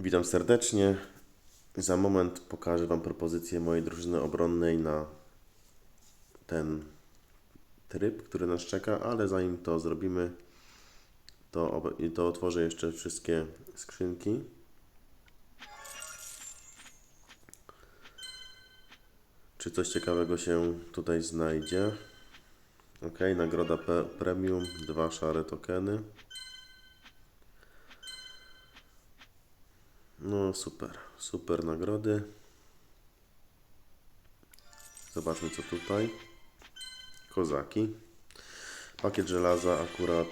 Witam serdecznie. Za moment pokażę Wam propozycję mojej drużyny obronnej na ten tryb, który nas czeka, ale zanim to zrobimy, to, to otworzę jeszcze wszystkie skrzynki. Czy coś ciekawego się tutaj znajdzie? Ok, nagroda premium, dwa szare tokeny. No super, super nagrody. Zobaczmy co tutaj. Kozaki. Pakiet żelaza akurat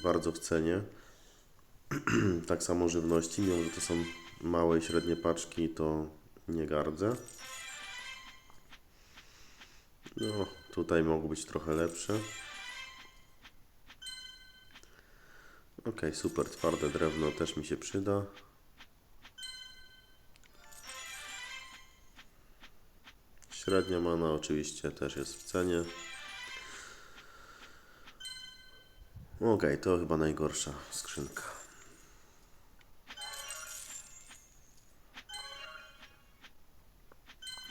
y, bardzo w cenie. tak samo żywności, mimo że to są małe i średnie paczki, to nie gardzę. No, tutaj mogą być trochę lepsze. Ok, super, twarde drewno też mi się przyda. Średnia mana oczywiście też jest w cenie. Ok, to chyba najgorsza skrzynka.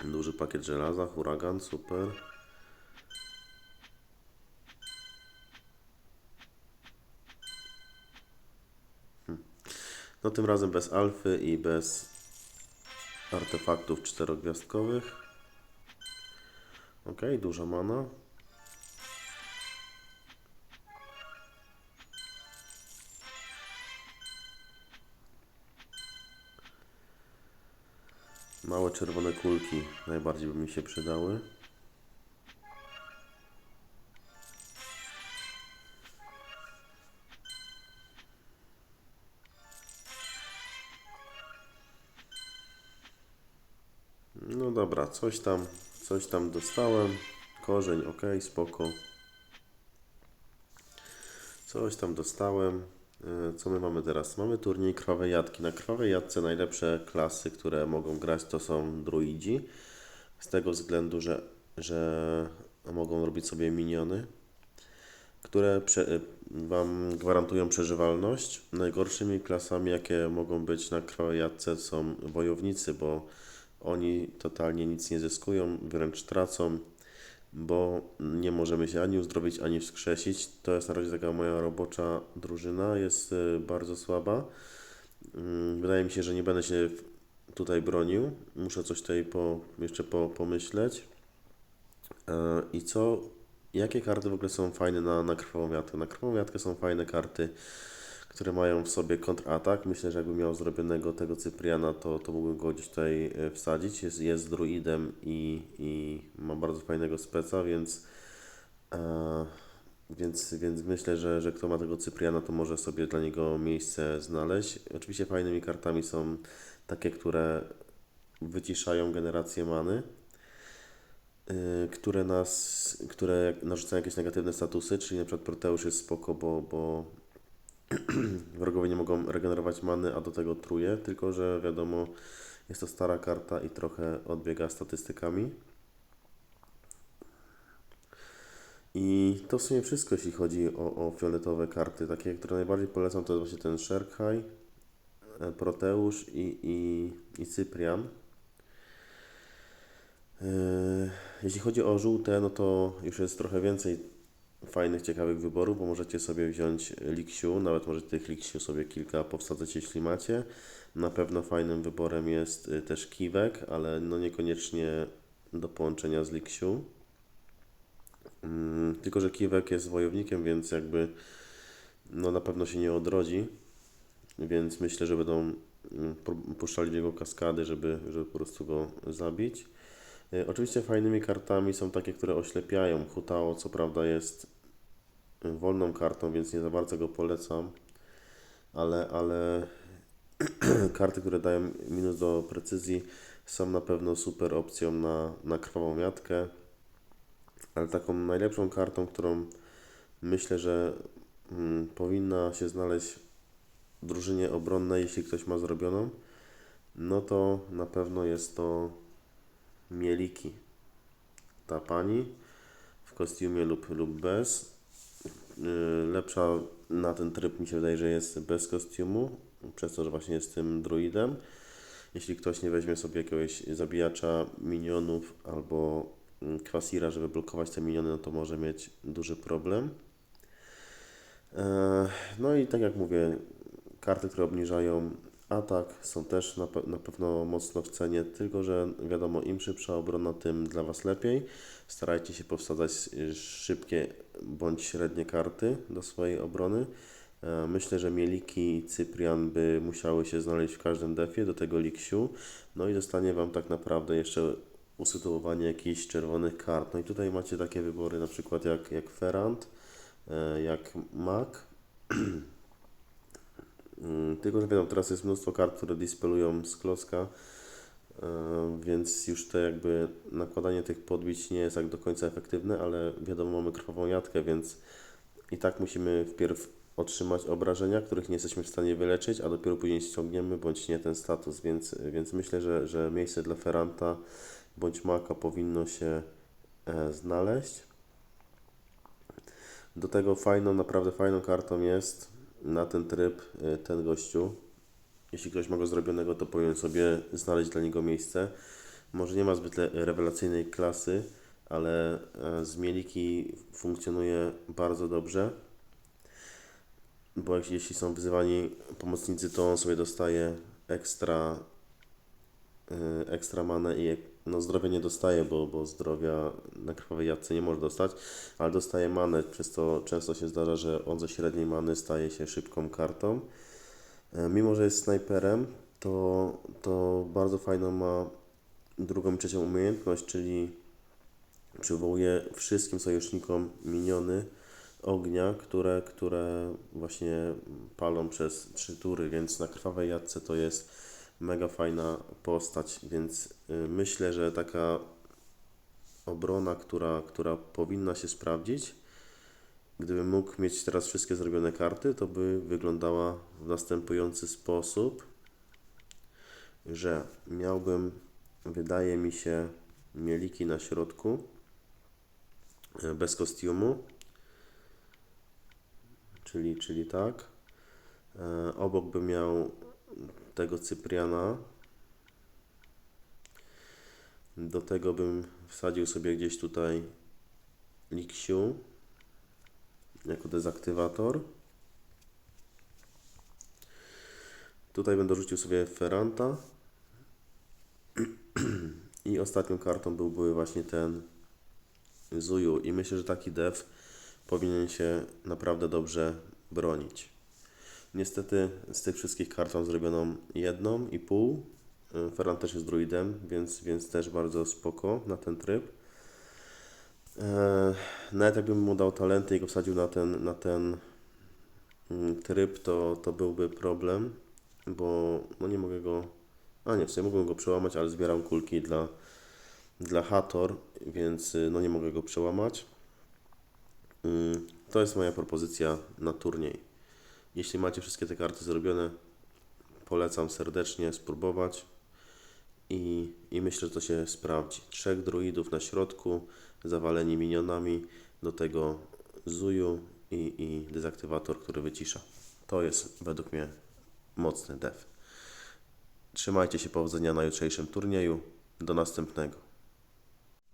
Duży pakiet żelaza, huragan, super. Hmm. No tym razem bez alfy i bez artefaktów czterogwiazdkowych. Ok, duża mana. Małe czerwone kulki najbardziej by mi się przydały. No dobra, coś tam, coś tam dostałem. Korzeń, ok, spoko. Coś tam dostałem. E, Co my mamy teraz? Mamy turniej krwawej jadki. Na krwawej jadce najlepsze klasy, które mogą grać, to są druidzi. Z tego względu, że, że mogą robić sobie miniony, które e, Wam gwarantują przeżywalność. Najgorszymi klasami, jakie mogą być na krwawej jadce, są wojownicy, bo oni totalnie nic nie zyskują, wręcz tracą, bo nie możemy się ani uzdrowić, ani wskrzesić. To jest na razie taka moja robocza drużyna, jest y, bardzo słaba. Mm, Wydaje mi się, że nie będę się tutaj bronił. Muszę coś tutaj po, jeszcze po, pomyśleć. E, I co, jakie karty w ogóle są fajne na, na krwawą miatkę? Na krwawą miatkę są fajne karty, które mają w sobie kontratak. Myślę, że jakbym miał zrobionego tego Cypriana, to, to mógłbym go gdzieś tutaj e, wsadzić. Jest, jest druidem i, i ma bardzo fajnego speca, więc, e, więc, więc myślę, że, że kto ma tego Cypriana, to może sobie dla niego miejsce znaleźć. Oczywiście fajnymi kartami są takie, które wyciszają generację many y, które nas, które narzucają jakieś negatywne statusy, czyli na przykład Proteusz jest spoko, bo, bo wrogowie nie mogą regenerować many, a do tego truje, tylko że wiadomo, jest to stara karta i trochę odbiega statystykami. I to w sumie wszystko, jeśli chodzi o, o fioletowe karty. Takie, które najbardziej polecam, to jest właśnie ten Sherkhai, e, Proteusz i, i, i Cyprian. Yy, Jeśli chodzi o żółte, no to już jest trochę więcej fajnych, ciekawych wyborów, bo możecie sobie wziąć Liksiu, nawet możecie tych Liksiu sobie kilka powsadzać, jeśli macie. Na pewno fajnym wyborem jest y, też Kiwek, ale no niekoniecznie do połączenia z Liksiu. Mm, Tylko, że Kiwek jest wojownikiem, więc jakby no na pewno się nie odrodzi, więc myślę, że będą mm, pu- puszczali w kaskady, żeby, żeby po prostu go zabić. Y, Oczywiście fajnymi kartami są takie, które oślepiają. Hutao co prawda jest y, wolną kartą, więc nie za bardzo go polecam, ale, ale karty, które dają minus do precyzji są na pewno super opcją na, na krwawą miatkę. Ale taką najlepszą kartą, którą myślę, że mm, powinna się znaleźć w drużynie obronnej, jeśli ktoś ma zrobioną, no to na pewno jest to Mieliki. Ta pani w kostiumie lub, lub bez. Yy, Lepsza na ten tryb mi się wydaje, że jest bez kostiumu, przez to, że właśnie jest tym druidem. Jeśli ktoś nie weźmie sobie jakiegoś zabijacza minionów albo mm, kwasira, żeby blokować te miniony, no to może mieć duży problem. E, No i tak jak mówię, karty, które obniżają atak są też na, pe- na pewno mocno w cenie, tylko że wiadomo, im szybsza obrona, tym dla Was lepiej. Starajcie się powsadzać y, szybkie bądź średnie karty do swojej obrony. E, Myślę, że Mieliki i Cyprian by musiały się znaleźć w każdym defie, do tego Liksiu. No i zostanie Wam tak naprawdę jeszcze usytuowanie jakichś czerwonych kart. No i tutaj macie takie wybory, na przykład jak, jak Ferrand, e, jak Mak. Mm, Tylko, że wiadomo, teraz jest mnóstwo kart, które dispelują z kloska, e, więc już to jakby nakładanie tych podbić nie jest tak do końca efektywne, ale wiadomo, mamy krwawą jatkę, więc i tak musimy wpierw otrzymać obrażenia, których nie jesteśmy w stanie wyleczyć, a dopiero później ściągniemy bądź nie ten status, więc, więc myślę, że, że miejsce dla Ferranta bądź Maka powinno się e, znaleźć. Do tego fajną, naprawdę fajną kartą jest na ten tryb y, ten gościu. Jeśli ktoś ma go zrobionego, to powinien sobie znaleźć dla niego miejsce. Może nie ma zbyt rewelacyjnej klasy, ale e, z Mieliki funkcjonuje bardzo dobrze. Bo jeśli- są wyzywani pomocnicy, to on sobie dostaje ekstra, y, ekstra manę i no zdrowia nie dostaje, bo, bo zdrowia na krwawej jadce nie może dostać, ale dostaje manę, przez to często się zdarza, że on ze średniej many staje się szybką kartą. E, Mimo, że jest snajperem, to, to bardzo fajną ma drugą i trzecią umiejętność, czyli przywołuje wszystkim sojusznikom miniony ognia, które, które właśnie palą przez trzy tury, więc na krwawej jadce to jest mega fajna postać, więc y, myślę, że taka obrona, która, która powinna się sprawdzić, gdybym mógł mieć teraz wszystkie zrobione karty, to by wyglądała w następujący sposób, że miałbym, wydaje mi się, mieliki na środku, e, bez kostiumu, czyli, czyli tak. E, Obok bym miał tego Cypriana. Do tego bym wsadził sobie gdzieś tutaj Liksiu jako dezaktywator. Tutaj będę rzucił sobie Ferranta. I ostatnią kartą byłby właśnie ten Zuju. I myślę, że taki dev powinien się naprawdę dobrze bronić. Niestety z tych wszystkich kart mam zrobioną jedną i pół. Y, Ferrand też jest druidem, więc, więc też bardzo spoko na ten tryb. E, Nawet jakbym mu dał talenty i go wsadził na ten, na ten mm, tryb, to, to byłby problem, bo no nie mogę go. A nie, w sumie mógłbym go przełamać, ale zbieram kulki dla, dla Hator, więc y, no nie mogę go przełamać. Mm, To jest moja propozycja na turniej. Jeśli macie wszystkie te karty zrobione, polecam serdecznie spróbować i, i myślę, że to się sprawdzi. Trzech druidów na środku, zawaleni minionami, do tego Zuju i, i dezaktywator, który wycisza. To jest według mnie mocny dev. Trzymajcie się powodzenia na jutrzejszym turnieju. Do następnego.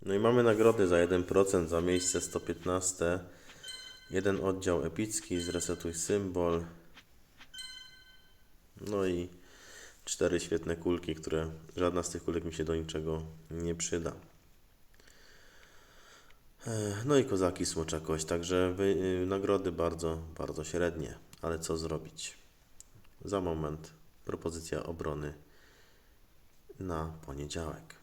No i mamy nagrody za 1% za miejsce 115. Jeden oddział epicki, zresetuj symbol. No i cztery świetne kulki, które żadna z tych kulek mi się do niczego nie przyda. E, No i kozaki smocza kość, także wy, y, nagrody bardzo, bardzo średnie, ale co zrobić? Za moment propozycja obrony na poniedziałek.